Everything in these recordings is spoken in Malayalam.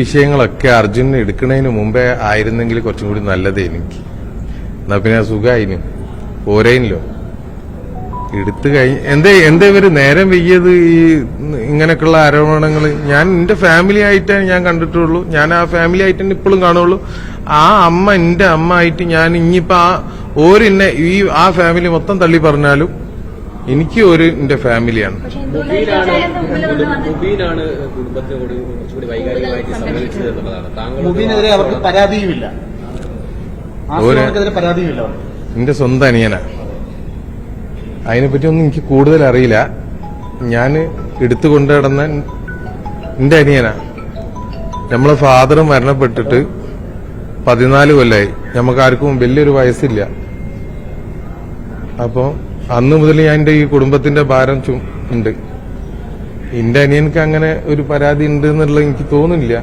വിഷയങ്ങളൊക്കെ അർജുൻ എടുക്കുന്നതിന് മുമ്പേ ആയിരുന്നെങ്കിൽ കുറച്ചും കൂടി നല്ലത് എനിക്ക്. എന്നാ പിന്നെ സുഖമായിനും പോരേനല്ലോ എടുത്തു കഴിഞ്ഞ എന്തേ എന്തേ ഇവർ നേരം വെയ്യത് ഈ ഇങ്ങനെയൊക്കെയുള്ള ആരോപണങ്ങൾ ഞാൻ എന്റെ ഫാമിലി ആയിട്ടാണ് ഞാൻ കണ്ടിട്ടുള്ളൂ. ഞാൻ ആ ഫാമിലി ആയിട്ട് തന്നെ ഇപ്പോഴും കാണുള്ളൂ. ആ അമ്മ എന്റെ അമ്മ ആയിട്ട് ഞാൻ ഇനിയിപ്പോ ആ ഓരിന്നെ ഈ ആ ഫാമിലി മൊത്തം തള്ളി പറഞ്ഞാലും എനിക്ക് ഒരു എന്റെ ഫാമിലിയാണ്. മുബീനെതിരെ അവർക്ക് പരാതിയുമില്ല. പരാതിയുമില്ല എന്റെ സ്വന്തം അനിയനാ. അതിനെപ്പറ്റി ഒന്നും എനിക്ക് കൂടുതൽ അറിയില്ല. ഞാൻ എടുത്തു കൊണ്ടു നടന്ന എന്റെ അനിയനാ. നമ്മളെ ഫാദർ മരണപ്പെട്ടിട്ട് പതിനാല് കൊല്ലായി. നമുക്ക് ആർക്കും വലിയൊരു വയസ്സില്ല. അപ്പോ അന്ന് മുതൽ ഞാൻ എന്റെ ഈ കുടുംബത്തിന്റെ ഭാരം ഉണ്ട്. എന്റെ അനിയനക്ക് അങ്ങനെ ഒരു പരാതി ഉണ്ട് എന്നുള്ളത് എനിക്ക് തോന്നുന്നില്ല.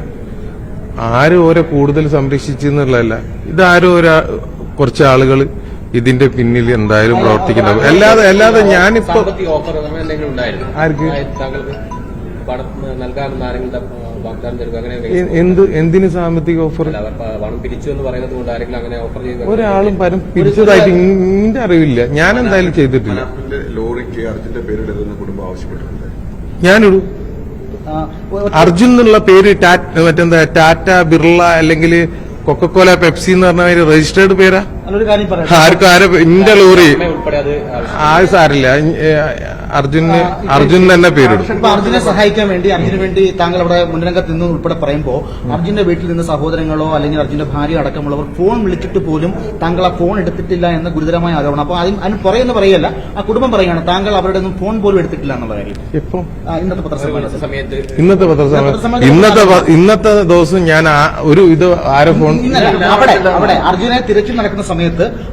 ആരും ഓരോ കൂടുതൽ സംരക്ഷിച്ചു എന്നുള്ളതല്ല. ഇതാരോ ഒരാ കുറച്ച് ആളുകൾ ഇതിന്റെ പിന്നിൽ എന്തായാലും പ്രവർത്തിക്കുന്നുണ്ടാവും അല്ലാതെ അല്ലാതെ ഞാനിപ്പോ ആർക്ക്? താങ്കൾക്ക് വാഗ്ദാനം തരുക അങ്ങനെ എന്ത് എന്തിന് സാമ്പത്തിക ഓഫർ പണം പിരിച്ചു എന്ന് പറയുന്നത് കൊണ്ട് ആരെങ്കിലും അങ്ങനെ ഓഫർ ചെയ്ത് ഒരാളും പരം പിരിച്ചതായിട്ട് ഇന്റെ അറിവില്ല. ഞാൻ എന്തായാലും ചെയ്തിട്ടില്ല. ലോറിക്ക് അർജുന്റെ പേരിടരുതെന്ന് കുടുംബം ആവശ്യപ്പെട്ടിട്ടുണ്ട്. ഞാനിടൂ അർജുൻ എന്നുള്ള പേര് ടാറ്റ മറ്റെന്താ ടാറ്റ ബിർള അല്ലെങ്കിൽ കൊക്കക്കോല പെപ്സി എന്ന് പറഞ്ഞ രജിസ്റ്റേർഡ് പേരാ? ആർക്കും ആരെ എന്റെ ലോറി ആ സാരില്ല അർജുന് അർജുൻ തന്നെ പേരിടും. അർജുനെ സഹായിക്കാൻ വേണ്ടി അർജുന് വേണ്ടി താങ്കൾ അവിടെ മുൻരംഗത്ത് നിന്ന് ഉൾപ്പെടെ പറയുമ്പോൾ അർജുന്റെ വീട്ടിൽ നിന്ന് സഹോദരങ്ങളോ അല്ലെങ്കിൽ അർജുന്റെ ഭാര്യ അടക്കമുള്ളവർ ഫോൺ വിളിച്ചിട്ട് പോലും താങ്കൾ ആ ഫോൺ എടുത്തിട്ടില്ല എന്ന ഗുരുതരമായ ആരോപണം. അപ്പൊ അതിന് അതിന് പുറയെന്ന് പറയല്ല ആ കുടുംബം പറയുകയാണ് താങ്കൾ അവരുടെ ഒന്നും ഫോൺ പോലും എടുത്തിട്ടില്ല എന്നുള്ള കാര്യം. ഇന്നത്തെ പത്രസമ്മേളനത്തിൽ. സമയത്ത് ഇന്നത്തെ പത്രസമ്മേളനം. ഇന്നത്തെ ഇന്നത്തെ ദിവസം ഞാൻ ഒരു ഇത് ആരെ ഫോൺ അവിടെ അവിടെ അർജുനെ തിരച്ചിൽ നടക്കുന്ന സമയത്ത്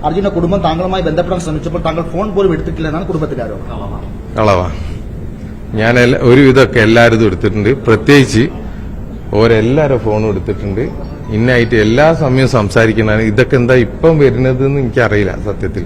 അർജുന്റെ കുടുംബം താങ്കളുമായി ബന്ധപ്പെടാൻ ശ്രമിച്ചപ്പോൾ താങ്കൾ ഫോൺ പോലും എടുത്തിട്ടില്ല എന്നാണ് കുടുംബത്തിന്റെ ആരോപണം ഞാൻ ഒരു എല്ലാവരും എടുത്തിട്ടുണ്ട്. പ്രത്യേകിച്ച് ഓരെല്ലാരും ഫോണും എടുത്തിട്ടുണ്ട്. ഇന്നായിട്ട് എല്ലാ സമയവും സംസാരിക്കുന്നതാണ്. ഇതൊക്കെ എന്താ ഇപ്പം വരുന്നത് എന്ന് എനിക്കറിയില്ല സത്യത്തിൽ.